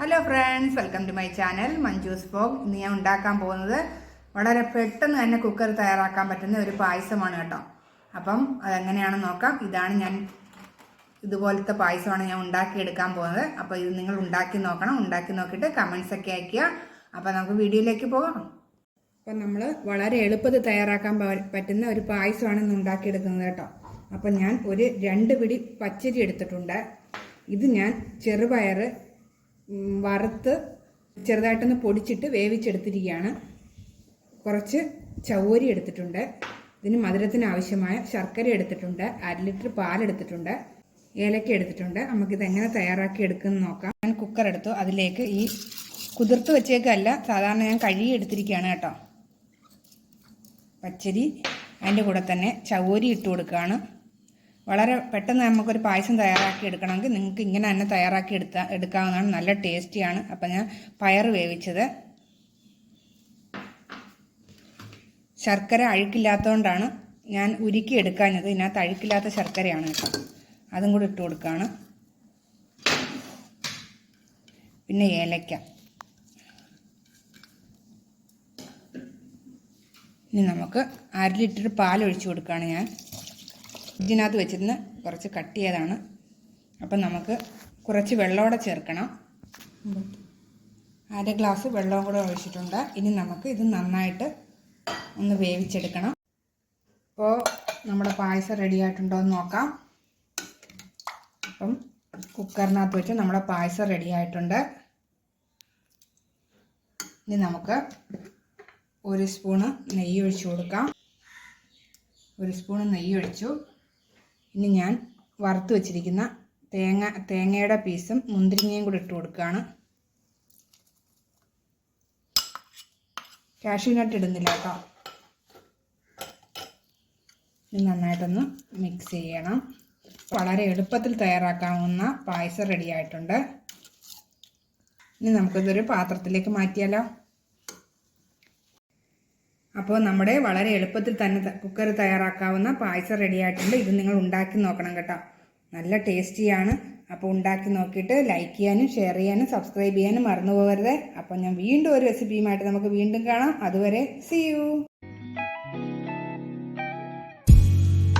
Hello friends welcome to my channel Manju's fog ഇന്ന് ഞാൻ ഉണ്ടാക്കാൻ പോകുന്നത് വളരെ പെട്ടെന്ന് തന്നെ കുക്കർ തയ്യാറാക്കാൻ പറ്റുന്ന ഒരു പായസമാണ് കേട്ടോ. അപ്പം അതെങ്ങനെയാണെന്ന് നോക്കാം. ഇതാണ് ഞാൻ ഇതുപോലത്തെ പായസമാണ് ഞാൻ ഉണ്ടാക്കിയെടുക്കാൻ പോകുന്നത്. അപ്പോൾ ഇത് നിങ്ങൾ ഉണ്ടാക്കി നോക്കണം. ഉണ്ടാക്കി നോക്കിയിട്ട് കമൻസ് ഒക്കെ അയയ്ക്കുക അപ്പോൾ നമുക്ക് വീഡിയോയിലേക്ക് പോകാം. അപ്പം നമ്മൾ വളരെ എളുപ്പത്തിൽ തയ്യാറാക്കാൻ പറ്റുന്ന ഒരു പായസമാണ് ഇന്ന് ഉണ്ടാക്കിയെടുക്കുന്നത് കേട്ടോ. അപ്പം ഞാൻ ഒരു രണ്ട് പിടി പച്ചരി എടുത്തിട്ടുണ്ട്. ഇത് ഞാൻ ചെറുപയർ വറുത്ത് ചെറുതായിട്ടൊന്ന് പൊടിച്ചിട്ട് വേവിച്ചെടുത്തിരിക്കുകയാണ്. കുറച്ച് ചവ്വരി എടുത്തിട്ടുണ്ട്. ഇതിന് മധുരത്തിന് ആവശ്യമായ ശർക്കര എടുത്തിട്ടുണ്ട്. അര ലിറ്റർ പാലെടുത്തിട്ടുണ്ട് ഏലക്ക എടുത്തിട്ടുണ്ട്. നമുക്കിത് എങ്ങനെ തയ്യാറാക്കി എടുക്കുമെന്ന് നോക്കാം. ഞാൻ കുക്കർ എടുത്തു. അതിലേക്ക് ഈ കുതിർത്ത് വെച്ചേക്കല്ല. സാധാരണ ഞാൻ കഴുകി എടുത്തിരിക്കുകയാണ് കേട്ടോ. പച്ചരി. അതിന്റെ കൂടെ തന്നെ ചവ്വരി ഇട്ട് കൊടുക്കുകയാണ്. വളരെ പെട്ടെന്ന് നമുക്കൊരു പായസം തയ്യാറാക്കി എടുക്കണമെങ്കിൽ നിങ്ങൾക്ക് ഇങ്ങനെ തന്നെ തയ്യാറാക്കി എടുത്താൽ എടുക്കാവുന്നതാണ്. നല്ല ടേസ്റ്റിയാണ്. അപ്പം ഞാൻ പയർ വേവിച്ചത്. ശർക്കര അഴുക്കില്ലാത്തതുകൊണ്ടാണ് ഞാൻ ഉരുക്കി എടുക്കാഞ്ഞത്. ഇതിനകത്ത് അഴുക്കില്ലാത്ത ശർക്കരയാണ് കേട്ടോ. അതും കൂടി ഇട്ട് കൊടുക്കുകയാണ് പിന്നെ ഏലക്ക. ഇനി നമുക്ക് അര ലിറ്റർ പാൽ ഒഴിച്ചു കൊടുക്കുകയാണ് ഞാൻ. ഇതിനകത്ത് വെച്ചിരുന്ന് കുറച്ച് കട്ട് ചെയ്തതാണ് അപ്പം നമുക്ക് കുറച്ച് വെള്ളമോടെ ചേർക്കണം. അര ഗ്ലാസ് വെള്ളവും കൂടെ ഒഴിച്ചിട്ടുണ്ട്. ഇനി നമുക്ക് ഇത് നന്നായിട്ട് ഒന്ന് വേവിച്ചെടുക്കണം. അപ്പോൾ നമ്മുടെ പായസം റെഡി ആയിട്ടുണ്ടോ എന്ന് നോക്കാം. അപ്പം കുക്കറിനകത്ത് വെച്ച് നമ്മുടെ പായസം റെഡി ആയിട്ടുണ്ട്. ഇനി നമുക്ക് ഒരു സ്പൂണ് നെയ്യ് ഒഴിച്ചു കൊടുക്കാം. ഒരു സ്പൂണ് നെയ്യ് ഒഴിച്ചു. ഇനി ഞാൻ വറുത്ത് വെച്ചിരിക്കുന്ന തേങ്ങ തേങ്ങയുടെ പീസും മുന്തിരിങ്ങയും കൂടി ഇട്ട് കൊടുക്കുകയാണ്. കാഷ്യൂ നട്ട് ഇടുന്നില്ല കേട്ടോ. ഇത് നന്നായിട്ടൊന്ന് മിക്സ് ചെയ്യണം. വളരെ എളുപ്പത്തിൽ തയ്യാറാക്കാവുന്ന പായസം റെഡി ആയിട്ടുണ്ട്. ഇനി നമുക്കിതൊരു പാത്രത്തിലേക്ക് മാറ്റിയാലോ? അപ്പോൾ നമ്മുടെ വളരെ എളുപ്പത്തിൽ തന്നെ കുക്കർ തയ്യാറാക്കാവുന്ന പായസം റെഡിയായിട്ടുണ്ട് ഇത് നിങ്ങൾ ഉണ്ടാക്കി നോക്കണം കേട്ടോ. നല്ല ടേസ്റ്റിയാണ് അപ്പോൾ ഉണ്ടാക്കി നോക്കിയിട്ട് ലൈക്ക് ചെയ്യാനും ഷെയർ ചെയ്യാനും സബ്സ്ക്രൈബ് ചെയ്യാനും മറന്നു പോകരുത്. അപ്പോൾ ഞാൻ വീണ്ടും ഒരു റെസിപ്പിയുമായിട്ട് നമുക്ക് വീണ്ടും കാണാം. അതുവരെ സി യു